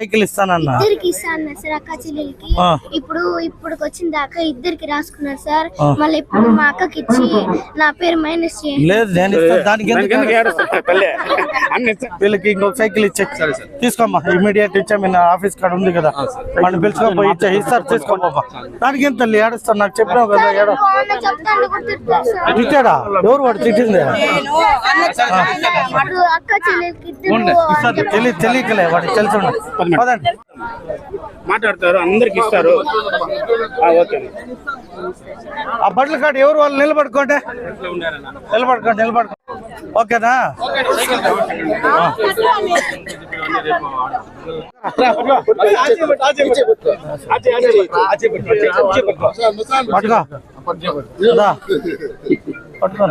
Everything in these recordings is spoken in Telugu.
సైకిల్ ఇస్తానన్నా ఇద్దరికి ఇస్తాను సార్ అక్క చెల్లెలకి. ఇప్పుడు ఇప్పుడు వచ్చిన దాకా ఇద్దరికి రాసుకున్నారు సార్. మళ్ళీ ఇప్పుడు మా అక్కకి ఇచ్చి నా పేరు మైనస్ లేదు నేను దానికి. వీళ్ళకి ఇంకొక సైకిల్ ఇచ్చే. తీసుకోమ్మా ఇమీడియట్ ఇచ్చా మీ ఆఫీస్ కాడ ఉంది కదా. మనం పిలుచుకోపోయి ఇచ్చా ఇస్తారు తీసుకోమ్మా. దానికి ఎంత ఏడుస్తాను నాకు చెప్పినావు కదా ఏడో. తిట్టాడా? ఎవరు వాడు తిట్టింది? అక్క చెల్లెలకి ఇద్దరు తెలియ తెలియకలే వాడికి తెలిసి మాట్లాడతారు అందరికి ఇస్తారు. ఆ, ఓకే ఆ బట్టల కాడ ఎవరు వాళ్ళు నిలబడుకోండి. నిలబడుకోండి నిలబడుకో ఓకేనా. పట్టుకో. దా. పట్టుకో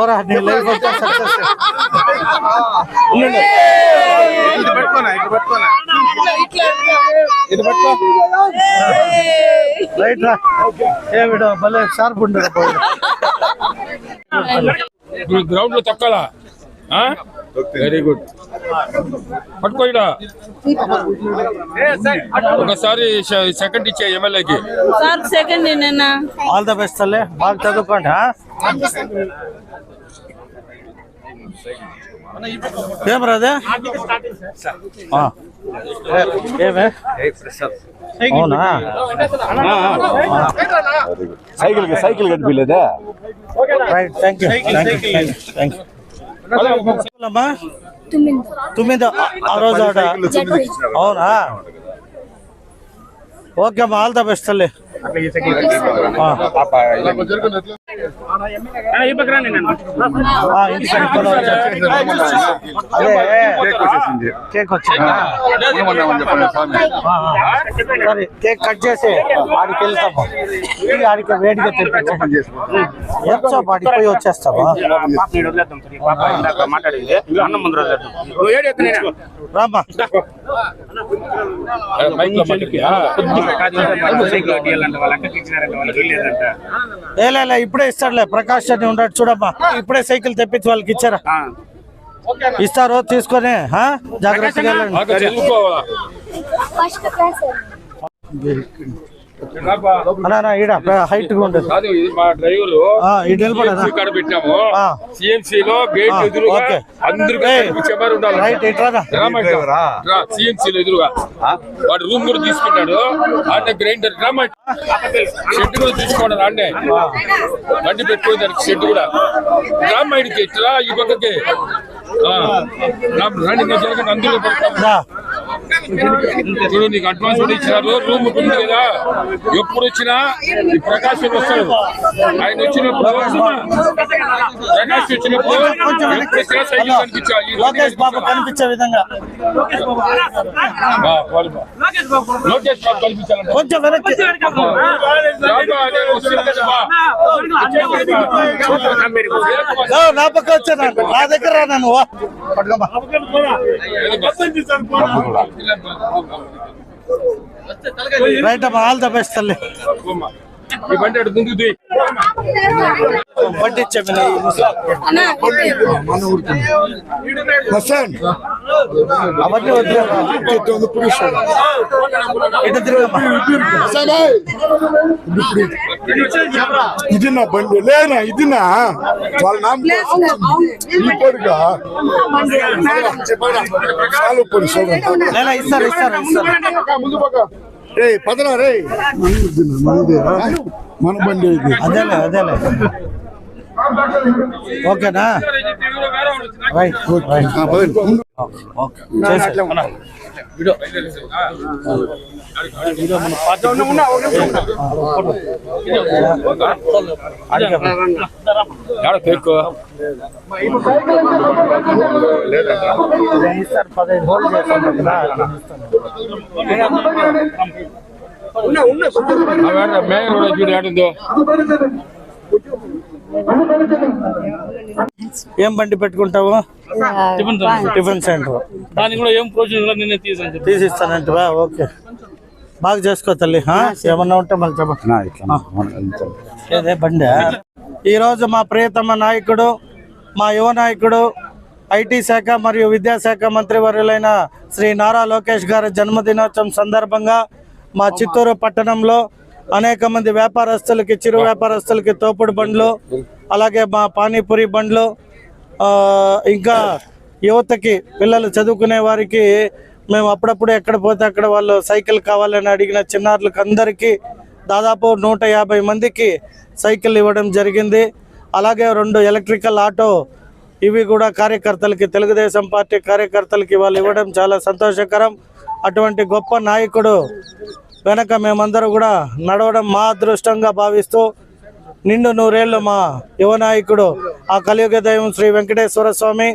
పోరా నీ లైఫ్ వచ్చా సక్సెస్ ఇది పెట్టుకోనా ఇది పెట్టుకోనా. ఇది పట్టుకో. రైట్ రా. ఏమిడో భలే షార్ప్ ఇప్పుడు గ్రౌండ్లో తొక్కాలా? వెరీ గుడ్ పట్టుకోయిడా ఒకసారి సెకండ్ ఇచ్చే ఎమ్మెల్యేకి. సార్ సెకండ్ నిన్న ఆల్ ద బెస్ట్ తల్లి. బాగా చదువుకోండి ఆ? ఏం రాదే ఆ. ఏమే అవునా సైకిల్ సైకిల్ కనిపించలేదా right thank you thank you thank you అమ్మా తొమ్మిది ఆ రోజు ఆడ అవునా ఓకే అమ్మా కేక్ వచ్చిందా ఆ, ఆ. సరే కేక్ కట్ చేసి ఆడికి వెళ్తాము ఆడికి వేడిగా తెప్పించాము ఎంతో ఆడికి పోయి నేను రామ్మా మైక్ ఇప్పుడే ఇస్తాడులే ప్రకాష్ అని ఉన్నాడు చూడమ్మా. ఇప్పుడే సైకిల్ తెప్పించి వాళ్ళకి ఇచ్చారా. ఇస్తారు తీసుకొని? జాగ్రత్తగా హైట్గా ఉండదు కాదు ఇది మా డ్రైవర్. ఆ, ఇటు వెళ్ళిపోయారా? కాడ పెట్టినాము ఆ. సిఎంసి లో గేట్ ఎదురుగా ఇట్రారా సిఎంసి లో ఎదురుగా. వాడు రూమ్ కూడా తీసుకున్నాడు అంటే గ్రైండర్ డ్రామా షెడ్ కూడా తీసుకోండి అంటే బండి పెట్టుకుని దానికి షెడ్ కూడా. డ్రామా ఇట్లా ఈ పక్కకి. రండి అందులో పెడతాం రా. చూడు నీకు అడ్వాన్స్ కూడా ఇచ్చినారు. రూమ్ ఉంది కదా. ఎప్పుడు వచ్చినా ఈ ప్రకాశం వస్తాడు. ఆయన వచ్చినప్పుడు ప్రకాశ్ వచ్చినప్పుడు వచ్చినా సైకిల్ కనిపించాలి. లోకేష్ బాబు కనిపించే విధంగా. లోకేష్ బాబు కొంచెం వెనక్కి. నా పక్క వచ్చా నాకు నా దగ్గర రా నన్ను ఓ. పట్టుకోమ్మా. రైట్ అమ్మా ఆల్ ద బెస్ట్ తల్లి. ఈ బండి అటు ముందుకు తీ. బండి ఇచ్చే అవన్నీ వద్దు ఇటు తిరగమ్మా ఇది నా బండి లేనా ఇది నా వాళ్ళ నామ ఈ పొడిగా చాలు పొడి చూడండి లేదా ఇస్తారు ఇస్తారు ఇస్తారు రే పదరా రే మనదేనా మన బండి ఇది అదేలే అదేలే ఓకేనా? Right good right. ఓకే పదహైదు హోల్డ్ చేస్తాను మేఘ కూడా చూడు ఆడుందో ఏం బండి పెట్టుకుంటావు? Tiffin center. దానికి కూడా ఏం చెప్పి. తీసిస్తానంటవా? ఓకే. బాగా చేసుకో తల్లి? ఏమన్నా ఉంటే మళ్ళీ చెప్పండి ఏదే బండి? ఈరోజు మా ప్రియతమ నాయకుడు మా యువ నాయకుడు ఐటీ శాఖ మరియు విద్యాశాఖ మంత్రి వర్యులైన శ్రీ నారా లోకేష్ గారి జన్మదినోత్సవం సందర్భంగా మా చిత్తూరు పట్టణంలో అనేక మంది వ్యాపారస్తులకి చిరు వ్యాపారస్తులకి తోపుడు బండ్లు అలాగే మా పానీపూరి బండ్లు ఇంకా యువతకి పిల్లలు చదువుకునే వారికి మేము అప్పుడప్పుడు ఎక్కడ పోతే అక్కడ వాళ్ళు సైకిల్ కావాలని అడిగిన చిన్నారులకు అందరికీ దాదాపు నూట యాభై మందికి సైకిల్ ఇవ్వడం జరిగింది. అలాగే రెండు ఎలక్ట్రికల్ ఆటో ఇవి కూడా కార్యకర్తలకి తెలుగుదేశం పార్టీ కార్యకర్తలకి వాళ్ళు ఇవ్వడం చాలా సంతోషకరం. అటువంటి గొప్ప నాయకుడు వెనక మేమందరూ కూడా నడవడం మా అదృష్టంగా భావిస్తూ నిండు నూరేళ్ళు మా యువ నాయకుడు ఆ కలియుగ దైవం శ్రీ వెంకటేశ్వర స్వామి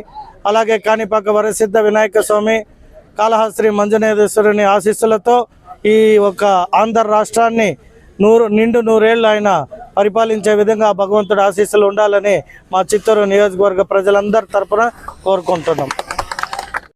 అలాగే కాణిపాక వరసిద్ధ వినాయక స్వామి కాళహస్త్రి మంజునేశ్వరుని ఆశీస్సులతో ఈ ఒక ఆంధ్ర రాష్ట్రాన్ని నూరు నిండు నూరేళ్ళు ఆయన పరిపాలించే విధంగా భగవంతుడు భగవంతుడి ఆశీస్సులు ఉండాలని మా చిత్తూరు నియోజకవర్గ ప్రజలందరి తరఫున కోరుకుంటున్నాం.